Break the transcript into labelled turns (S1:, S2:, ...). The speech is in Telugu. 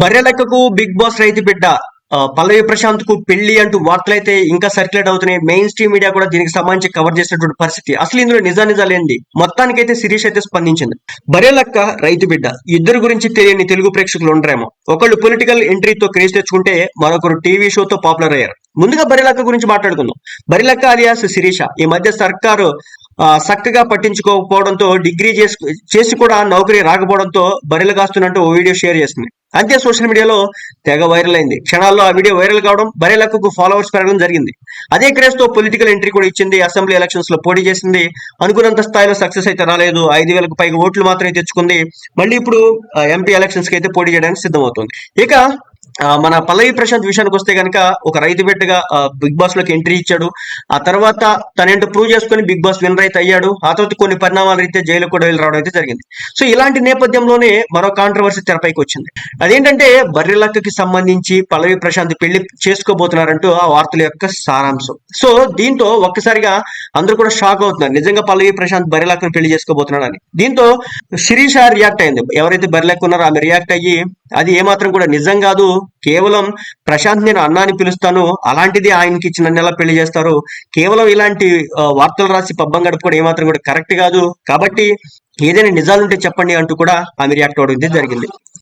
S1: బర్రెలెక్కకు బిగ్ బాస్ రైతు బిడ్డ. పల్లవి ప్రశాంత్కు పెళ్ళి అంటూ వార్తలైతే ఇంకా సర్క్యులేట్ అవుతున్నాయి. మెయిన్ స్ట్రీమ్ మీడియా కూడా దీనికి సంబంధించి కవర్ చేసినటువంటి పరిస్థితి. అసలు ఇందులో నిజా నిజాలేంది మొత్తానికైతే శిరీష్ అయితే స్పందించింది. బర్రెలక్క రైతు బిడ్డ ఇద్దరు గురించి తెలియని తెలుగు ప్రేక్షకులు ఉండరేమో. ఒకళ్ళు పొలిటికల్ ఎంట్రీతో క్రేజ్ తెచ్చుకుంటే మరొకరు టీవీ షోతో పాపులర్ అయ్యారు. ముందుగా బరిలక్క గురించి మాట్లాడుకుందాం. బరిలక్క అలియాస్ శిరీష ఈ మధ్య సర్కారు చక్కగా పట్టించుకోకపోవడంతో డిగ్రీ చేసి చేసి కూడా నౌకరీ రాకపోవడంతో బరిలు కాస్తున్నట్టు ఓ వీడియో షేర్ చేసింది అంతే సోషల్ మీడియాలో తెగ వైరల్ అయింది. క్షణాల్లో ఆ వీడియో వైరల్ కావడం బరేలకు ఫాలోవర్స్ పెరగడం జరిగింది. అదే క్రేజ్తో పొలిటికల్ ఎంట్రీ కూడా ఇచ్చింది అసెంబ్లీ ఎలక్షన్స్లో పోటీ చేసింది. అనుకున్నంత స్థాయిలో సక్సెస్ అయితే రాలేదు. ఐదు వేలకు పైగా ఓట్లు మాత్రమే తెచ్చుకుంది. మళ్ళీ ఇప్పుడు ఎంపీ ఎలక్షన్స్కి అయితే పోటీ చేయడానికి సిద్ధమవుతుంది. ఇక మన పల్లవి ప్రశాంత్ విషయానికి వస్తే కనుక ఒక రైతు బిడ్డగా బిగ్ బాస్లోకి ఎంట్రీ ఇచ్చాడు. ఆ తర్వాత తనేంటో ప్రూవ్ చేసుకుని బిగ్ బాస్ విన్నర్ అయితే అయ్యాడు. ఆ తర్వాత కొన్ని పరిణామాల రీత్యా జైలు కూడా వెళ్ళి రావడం అయితే జరిగింది. సో ఇలాంటి నేపథ్యంలోనే మరో కాంట్రవర్సీ తెరపైకి వచ్చింది. అదేంటంటే బర్రెలక్కకి సంబంధించి పల్లవి ప్రశాంత్ పెళ్ళి చేసుకోబోతున్నారంటూ ఆ వార్తల యొక్క సారాంశం. సో దీంతో ఒక్కసారిగా అందరూ కూడా షాక్ అవుతున్నారు. నిజంగా పల్లవి ప్రశాంత్ బర్రెలక్కను పెళ్ళి చేసుకోబోతున్నాడని. దీంతో శిరీష రియాక్ట్ అయింది. ఎవరైతే బర్రెలక్క ఉన్నారో ఆమె రియాక్ట్ అయ్యి అది ఏమాత్రం కూడా నిజం కాదు. కేవలం ప్రశాంత్ నేను అన్నా అని పిలుస్తాను అలాంటిది ఆయనకి ఇచ్చిన నెల పెళ్ళి చేస్తారు? కేవలం ఇలాంటి వార్తలు రాసి పబ్బం గడుపుకోవడం ఏమాత్రం కూడా కరెక్ట్ కాదు. కాబట్టి ఏదైనా నిజాలుంటే చెప్పండి అంటూ కూడా ఆమె రియాక్ట్ అవడం జరిగింది.